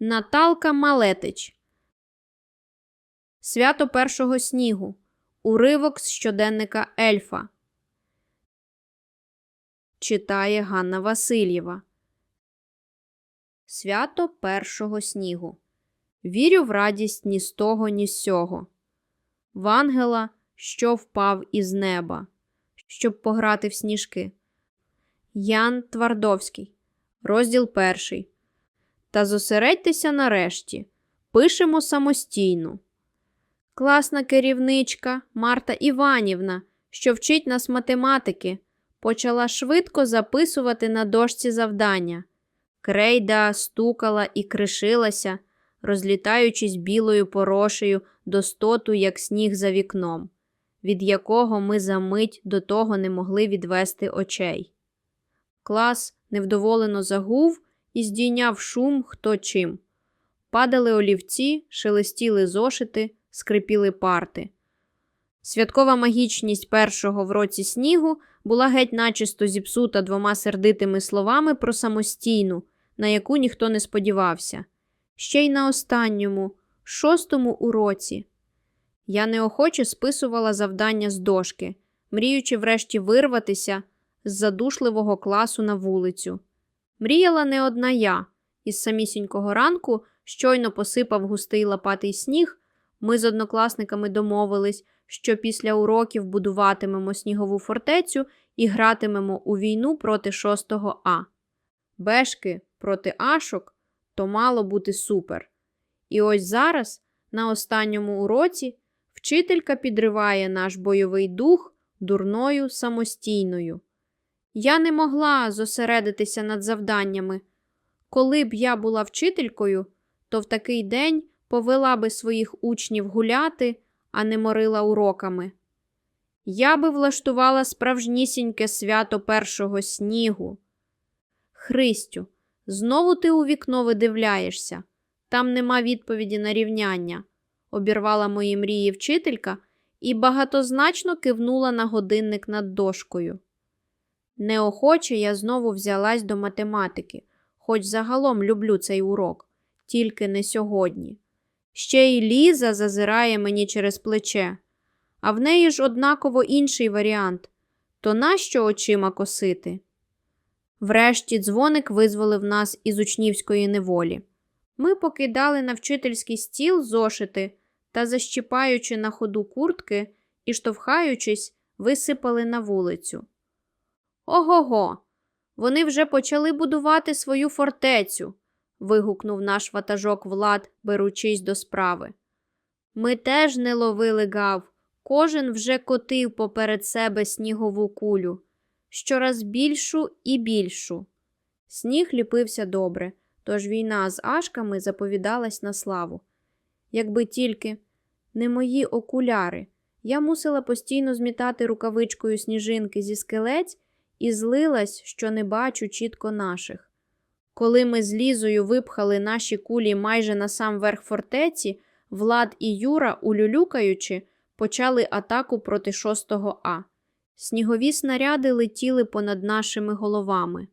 Наталка Малетич. Свято першого снігу. Уривок з щоденника Ельфа. Читає Ганна Васильєва. Свято першого снігу. Вірю в радість ні з того, ні з сього. В ангела, що впав із неба, щоб пограти в сніжки. Ян Твардовський. Розділ перший. Та зосередьтеся нарешті. Пишемо самостійно. Класна керівничка Марта Іванівна, що вчить нас математики, почала швидко записувати на дошці завдання. Крейда стукала і кришилася, розлітаючись білою порошею до стоту, як сніг за вікном, від якого ми за мить до того не могли відвести очей. Клас невдоволено загув і здійняв шум хто чим. Падали олівці, шелестіли зошити, скрипіли парти. Святкова магічність першого в році снігу була геть начисто зіпсута двома сердитими словами про самостійну, на яку ніхто не сподівався. Ще й на останньому, шостому уроці. Я неохоче списувала завдання з дошки, мріючи врешті вирватися з задушливого класу на вулицю. Мріяла не одна я. Із самісінького ранку щойно посипав густий лопатий сніг. Ми з однокласниками домовились, що після уроків будуватимемо снігову фортецю і гратимемо у війну проти 6 А. Бешки проти Ашок то мало бути супер. І ось зараз, на останньому уроці, вчителька підриває наш бойовий дух дурною самостійною. Я не могла зосередитися над завданнями. Коли б я була вчителькою, то в такий день повела би своїх учнів гуляти, а не морила уроками. Я би влаштувала справжнісіньке свято першого снігу. Христю, знову ти у вікно видивляєшся. Там нема відповіді на рівняння, обірвала мої мрії вчителька і багатозначно кивнула на годинник над дошкою. Неохоче я знову взялась до математики, хоч загалом люблю цей урок, тільки не сьогодні. Ще й Ліза зазирає мені через плече, а в неї ж однаково інший варіант то нащо очима косити? Врешті дзвоник визволив нас із учнівської неволі. Ми покидали на вчительський стіл зошити та, защіпаючи на ходу куртки і штовхаючись, висипали на вулицю. Ого го, вони вже почали будувати свою фортецю, вигукнув наш ватажок Влад, беручись до справи. Ми теж не ловили гав, кожен вже котив поперед себе снігову кулю, щораз більшу і більшу. Сніг ліпився добре, тож війна з ашками заповідалась на славу. Якби тільки не мої окуляри, я мусила постійно змітати рукавичкою сніжинки зі скелець і злилась, що не бачу чітко наших. Коли ми з Лізою випхали наші кулі майже на сам верх фортеці, Влад і Юра, улюлюкаючи, почали атаку проти 6-го А. Снігові снаряди летіли понад нашими головами,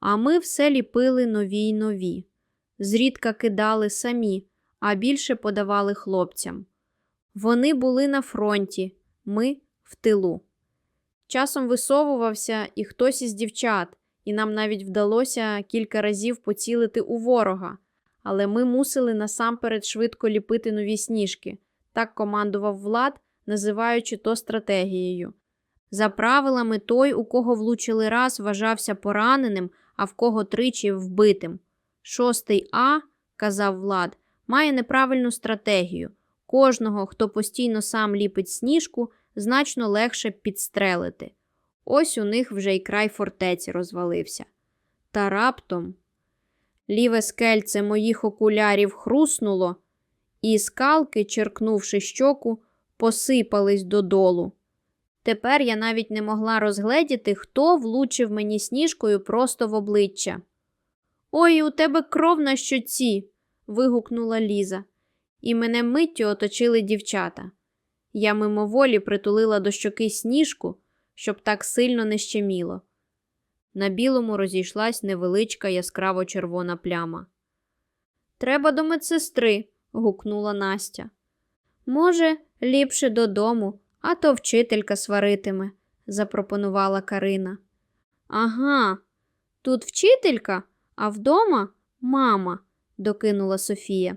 а ми все ліпили нові й нові. Зрідка кидали самі, а більше подавали хлопцям. Вони були на фронті, ми в тилу. Часом висовувався і хтось із дівчат, і нам навіть вдалося кілька разів поцілити у ворога, але ми мусили насамперед швидко ліпити нові сніжки. Так командував Влад, називаючи то стратегією. За правилами, той, у кого влучили раз, вважався пораненим, а в кого тричі вбитим. Шостий А, казав Влад, має неправильну стратегію. Кожного, хто постійно сам ліпить сніжку, значно легше підстрелити. Ось у них вже й край фортеці розвалився. Та раптом ліве скельце моїх окулярів хруснуло, і скалки, черкнувши щоку, посипались додолу. Тепер я навіть не могла розгледіти, хто влучив мені сніжкою просто в обличчя. Ой, у тебе кров на щоці. вигукнула Ліза, і мене миттю оточили дівчата. Я мимоволі притулила до щоки сніжку, щоб так сильно не щеміло. На білому розійшлась невеличка яскраво червона пляма. Треба до медсестри, гукнула Настя. Може, ліпше додому, а то вчителька сваритиме, запропонувала Карина. Ага, тут вчителька, а вдома мама, докинула Софія.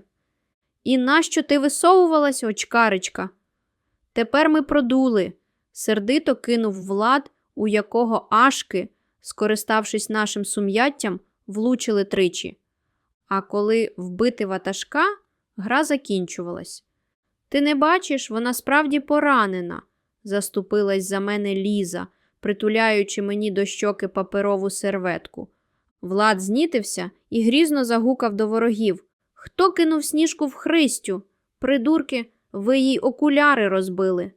І нащо ти висовувалась, очкаричка? Тепер ми продули, сердито кинув Влад, у якого ашки, скориставшись нашим сум'яттям, влучили тричі. А коли вбити ватажка, гра закінчувалась. Ти не бачиш, вона справді поранена, заступилась за мене Ліза, притуляючи мені до щоки паперову серветку. Влад знітився і грізно загукав до ворогів. Хто кинув сніжку в Христю? Придурки, ви їй окуляри розбили.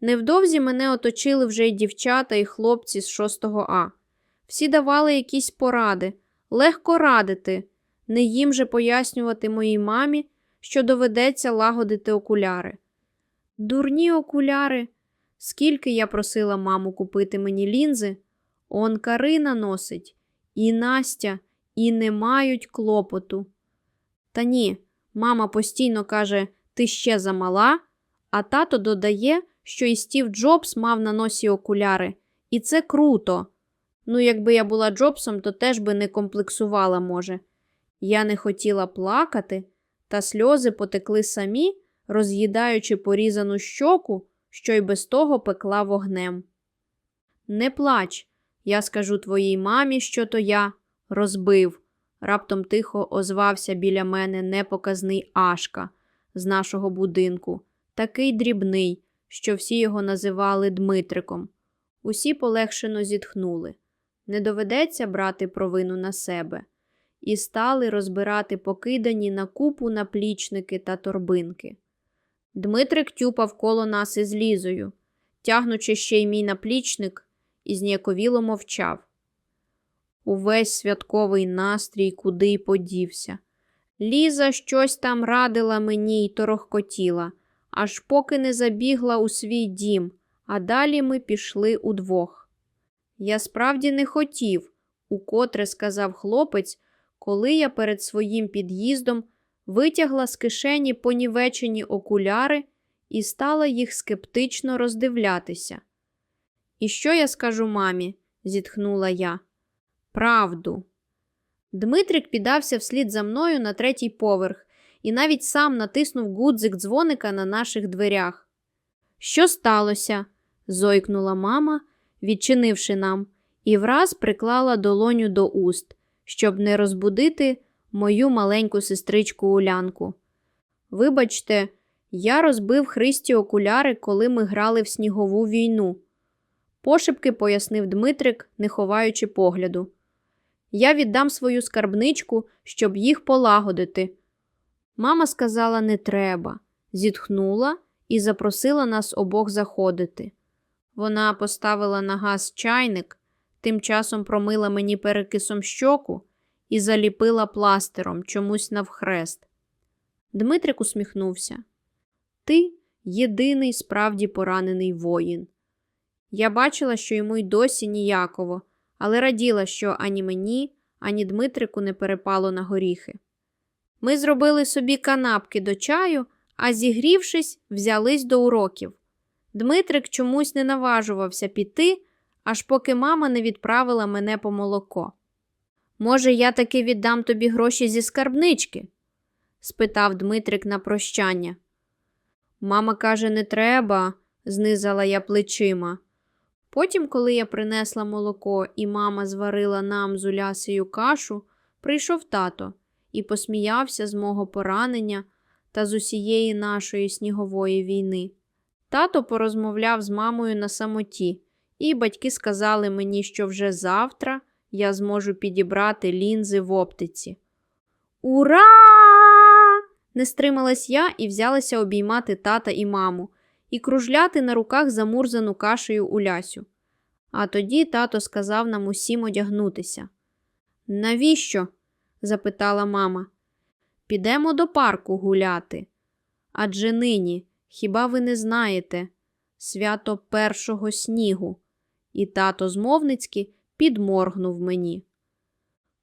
Невдовзі мене оточили вже й дівчата, і хлопці з 6 А. Всі давали якісь поради. Легко радити, не їм же пояснювати моїй мамі, що доведеться лагодити окуляри. Дурні окуляри. Скільки я просила маму купити мені лінзи, он Карина носить, і Настя, і не мають клопоту. Та ні, мама постійно каже, ти ще замала, а тато додає, що і Стів Джобс мав на носі окуляри, і це круто. Ну, якби я була Джобсом, то теж би не комплексувала, може. Я не хотіла плакати, та сльози потекли самі, роз'їдаючи порізану щоку, що й без того пекла вогнем. Не плач, я скажу твоїй мамі, що то я розбив. Раптом тихо озвався біля мене непоказний Ашка з нашого будинку, такий дрібний, що всі його називали Дмитриком. Усі полегшено зітхнули. Не доведеться брати провину на себе, і стали розбирати покидані на купу наплічники та торбинки. Дмитрик тюпав коло нас із лізою, тягнучи ще й мій наплічник, і зніяковіло мовчав. Увесь святковий настрій куди й подівся. Ліза щось там радила мені й торохкотіла, аж поки не забігла у свій дім, а далі ми пішли удвох. Я справді не хотів, укотре сказав хлопець, коли я перед своїм під'їздом витягла з кишені понівечені окуляри і стала їх скептично роздивлятися. І що я скажу мамі? зітхнула я. Правду. Дмитрик підався вслід за мною на третій поверх і навіть сам натиснув гудзик дзвоника на наших дверях. Що сталося? зойкнула мама, відчинивши нам, і враз приклала долоню до уст, щоб не розбудити мою маленьку сестричку Улянку. Вибачте, я розбив Христі окуляри, коли ми грали в снігову війну. Пошепки пояснив Дмитрик, не ховаючи погляду. Я віддам свою скарбничку, щоб їх полагодити. Мама сказала, не треба, зітхнула і запросила нас обох заходити. Вона поставила на газ чайник, тим часом промила мені перекисом щоку і заліпила пластером чомусь навхрест. Дмитрик усміхнувся. Ти єдиний справді поранений воїн. Я бачила, що йому й досі ніяково, але раділа, що ані мені, ані Дмитрику не перепало на горіхи. Ми зробили собі канапки до чаю, а зігрівшись, взялись до уроків. Дмитрик чомусь не наважувався піти, аж поки мама не відправила мене по молоко. Може, я таки віддам тобі гроші зі скарбнички? спитав Дмитрик на прощання. Мама каже, не треба, знизала я плечима. Потім, коли я принесла молоко і мама зварила нам з Улясею кашу, прийшов тато і посміявся з мого поранення та з усієї нашої снігової війни. Тато порозмовляв з мамою на самоті, і батьки сказали мені, що вже завтра я зможу підібрати лінзи в оптиці. Ура! Не стрималась я і взялася обіймати тата і маму і кружляти на руках замурзану кашею Улясю. А тоді тато сказав нам усім одягнутися. Навіщо? запитала мама. Підемо до парку гуляти. Адже нині, хіба ви не знаєте, свято першого снігу, і тато змовницьки підморгнув мені.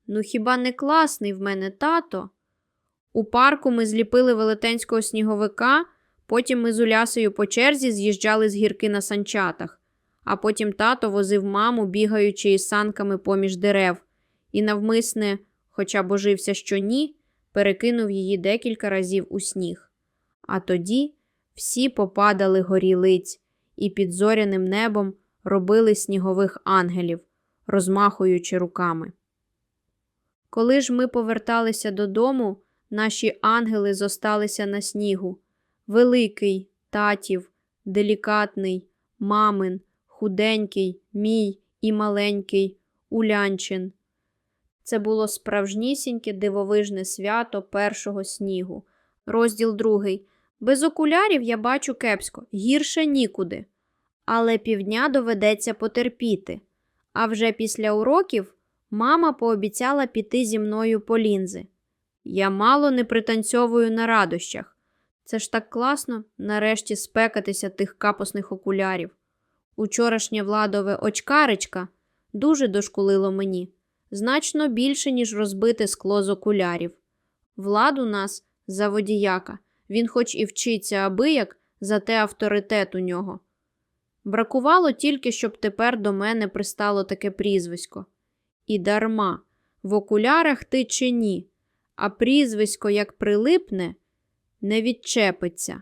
Ну, хіба не класний в мене тато? У парку ми зліпили велетенського сніговика, потім ми з Улясею по черзі з'їжджали з гірки на санчатах, а потім тато возив маму, бігаючи із санками поміж дерев, і навмисне, хоча божився, що ні, перекинув її декілька разів у сніг. А тоді всі попадали горілиць і під зоряним небом робили снігових ангелів, розмахуючи руками. Коли ж ми поверталися додому, наші ангели зосталися на снігу. Великий, татів, делікатний, мамин, худенький, мій і маленький, улянчин. Це було справжнісіньке дивовижне свято першого снігу. Розділ другий. Без окулярів я бачу кепсько, гірше нікуди. Але півдня доведеться потерпіти. А вже після уроків мама пообіцяла піти зі мною по лінзи. Я мало не пританцьовую на радощах. Це ж так класно нарешті спекатися тих капосних окулярів. Учорашнє владове очкаричка дуже дошкулило мені, значно більше, ніж розбите скло з окулярів. Влад у нас за водіяка, він хоч і вчиться абияк, зате авторитет у нього. Бракувало тільки, щоб тепер до мене пристало таке прізвисько. І дарма, в окулярах ти чи ні, а прізвисько, як прилипне, не відчепиться.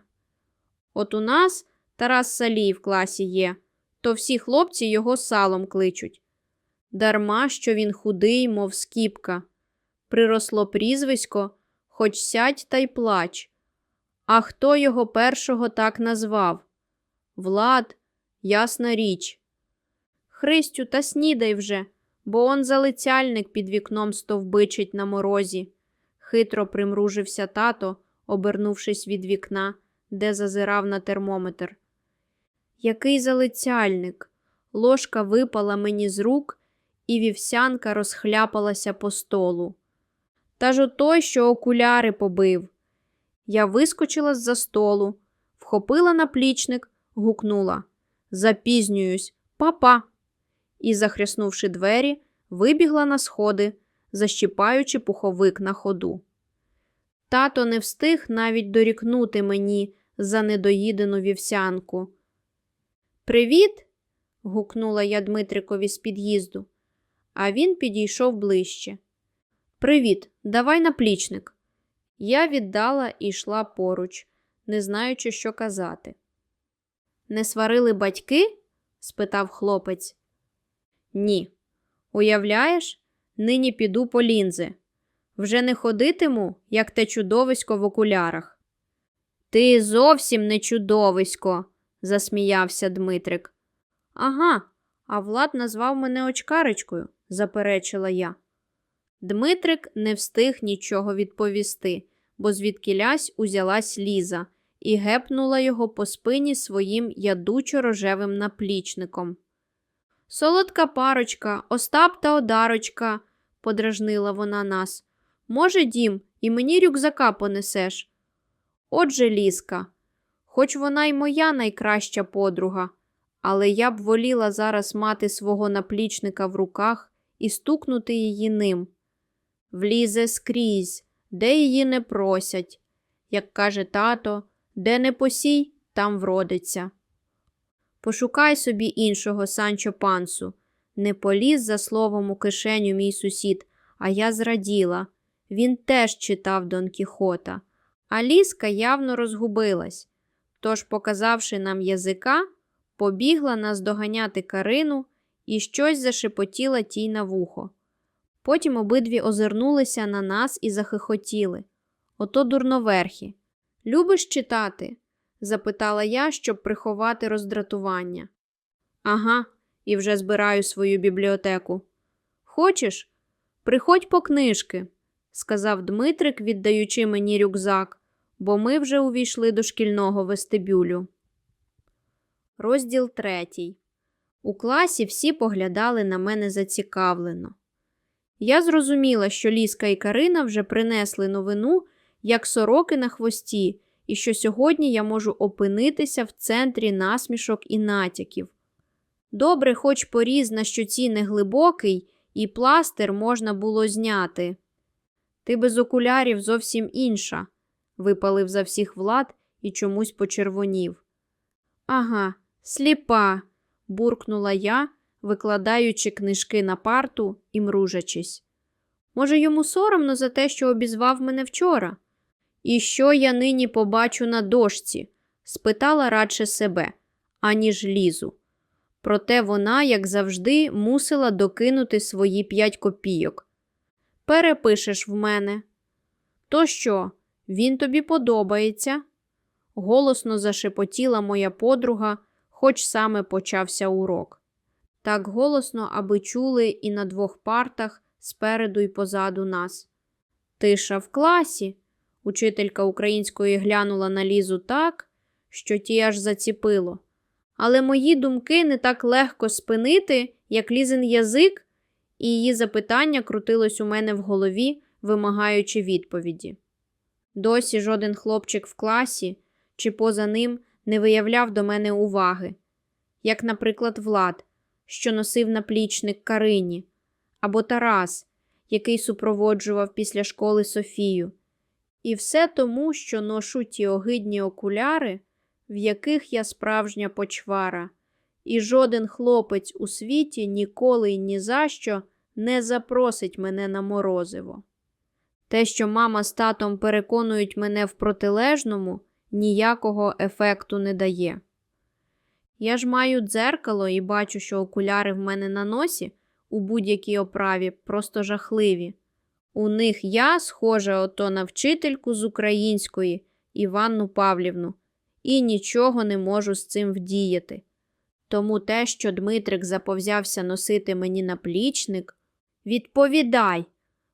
От у нас Тарас Салій в класі є, то всі хлопці його салом кличуть. Дарма, що він худий, мов скіпка. Приросло прізвисько, хоч сядь та й плач. А хто його першого так назвав? Влад, ясна річ. Христю, та снідай вже, бо он залицяльник під вікном стовбичить на морозі. Хитро примружився тато, обернувшись від вікна, де зазирав на термометр. Який залицяльник? Ложка випала мені з рук, і вівсянка розхляпалася по столу. Та ж отой, що окуляри побив. Я вискочила з-за столу, вхопила наплічник, гукнула Запізнююсь, папа. І, захряснувши двері, вибігла на сходи, защіпаючи пуховик на ходу. Тато не встиг навіть дорікнути мені за недоїдену вівсянку. Привіт. гукнула я Дмитрикові з під'їзду, а він підійшов ближче. Привіт, давай наплічник. Я віддала і йшла поруч, не знаючи, що казати. Не сварили батьки? спитав хлопець. Ні. Уявляєш, нині піду по лінзи. Вже не ходитиму, як те чудовисько в окулярах. Ти зовсім не чудовисько, засміявся Дмитрик. Ага, а Влад назвав мене очкаричкою, заперечила я. Дмитрик не встиг нічого відповісти, бо звідкілясь узялась Ліза і гепнула його по спині своїм ядучо рожевим наплічником. Солодка парочка, Остап та Одарочка, подражнила вона нас. Може, дім, і мені рюкзака понесеш. Отже, Ліска, хоч вона й моя найкраща подруга, але я б воліла зараз мати свого наплічника в руках і стукнути її ним. Влізе скрізь, де її не просять. Як каже тато, де не посій, там вродиться. Пошукай собі іншого Санчо пансу. Не поліз за словом у кишеню мій сусід, а я зраділа. Він теж читав Дон Кіхота, а ліска явно розгубилась. Тож, показавши нам язика, побігла наздоганяти Карину і щось зашепотіла тій на вухо. Потім обидві озирнулися на нас і захихотіли. Ото дурноверхі. Любиш читати? запитала я, щоб приховати роздратування. Ага, і вже збираю свою бібліотеку. Хочеш? Приходь по книжки, сказав Дмитрик, віддаючи мені рюкзак, бо ми вже увійшли до шкільного вестибюлю. Розділ третій. У класі всі поглядали на мене зацікавлено. Я зрозуміла, що Ліска і Карина вже принесли новину, як сороки на хвості, і що сьогодні я можу опинитися в центрі насмішок і натяків. Добре, хоч поріз на щоці не глибокий, і пластир можна було зняти. Ти без окулярів зовсім інша, випалив за всіх влад і чомусь почервонів. Ага, сліпа, буркнула я, викладаючи книжки на парту і мружачись. Може, йому соромно за те, що обізвав мене вчора? І що я нині побачу на дошці? спитала радше себе, аніж лізу. Проте вона, як завжди, мусила докинути свої п'ять копійок. Перепишеш в мене. То що, він тобі подобається? Голосно зашепотіла моя подруга, хоч саме почався урок. Так голосно, аби чули і на двох партах спереду й позаду нас. Тиша в класі. Учителька української глянула на лізу так, що ті аж заціпило. Але мої думки не так легко спинити, як лізин язик, і її запитання крутилось у мене в голові, вимагаючи відповіді. Досі жоден хлопчик в класі чи поза ним не виявляв до мене уваги, як, наприклад, Влад, що носив наплічник Карині, або Тарас, який супроводжував після школи Софію. І все тому, що ношу ті огидні окуляри, в яких я справжня почвара, і жоден хлопець у світі ніколи й ні за що не запросить мене на морозиво. Те, що мама з татом переконують мене в протилежному, ніякого ефекту не дає. Я ж маю дзеркало і бачу, що окуляри в мене на носі у будь-якій оправі просто жахливі. У них я схожа ото на вчительку з української Іванну Павлівну, і нічого не можу з цим вдіяти. Тому те, що Дмитрик заповзявся носити мені наплічник, відповідай,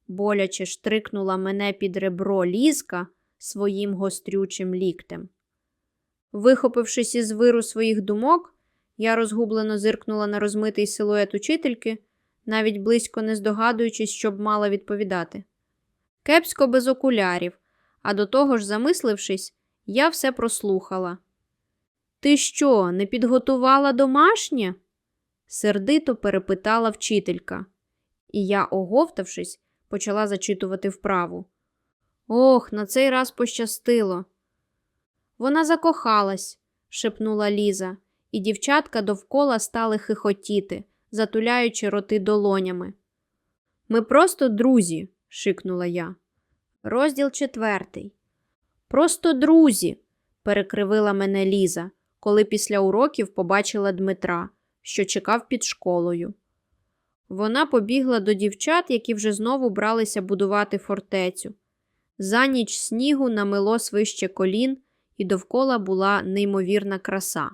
боляче штрикнула мене під ребро лізка своїм гострючим ліктем. Вихопившись із виру своїх думок, я розгублено зиркнула на розмитий силует учительки, навіть близько не здогадуючись, що б мала відповідати. Кепсько без окулярів, а до того ж, замислившись, я все прослухала. Ти що, не підготувала домашнє? сердито перепитала вчителька, і я, оговтавшись, почала зачитувати вправу. Ох, на цей раз пощастило. Вона закохалась, шепнула Ліза, і дівчатка довкола стали хихотіти, затуляючи роти долонями. Ми просто друзі, шикнула я. Розділ четвертий. Просто друзі, перекривила мене Ліза, коли після уроків побачила Дмитра, що чекав під школою. Вона побігла до дівчат, які вже знову бралися будувати фортецю. За ніч снігу намило свище колін, і довкола була неймовірна краса.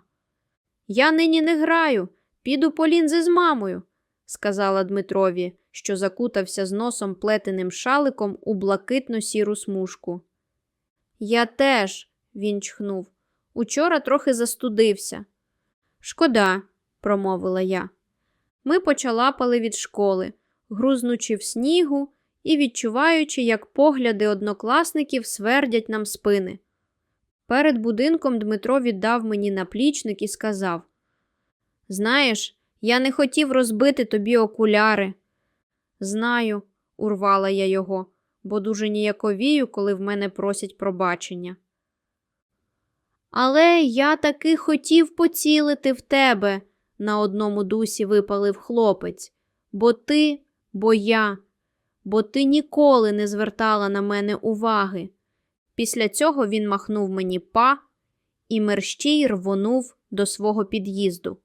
Я нині не граю, піду по лінзи з мамою, сказала Дмитрові, що закутався з носом плетеним шаликом у блакитно сіру смужку. Я теж, він чхнув. Учора трохи застудився. Шкода, промовила я. Ми почалапали від школи, грузнучи в снігу і відчуваючи, як погляди однокласників свердять нам спини. Перед будинком Дмитро віддав мені наплічник і сказав: Знаєш, я не хотів розбити тобі окуляри. Знаю, урвала я його, бо дуже ніяковію, коли в мене просять пробачення. Але я таки хотів поцілити в тебе, на одному дусі випалив хлопець, бо ти, бо я, бо ти ніколи не звертала на мене уваги. Після цього він махнув мені па і мерщій рвонув до свого під'їзду.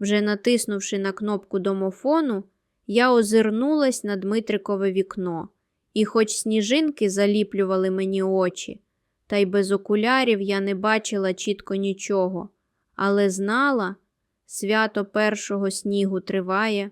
Вже натиснувши на кнопку домофону, я озирнулась на Дмитрикове вікно, і, хоч сніжинки заліплювали мені очі, та й без окулярів я не бачила чітко нічого, але знала, свято першого снігу триває,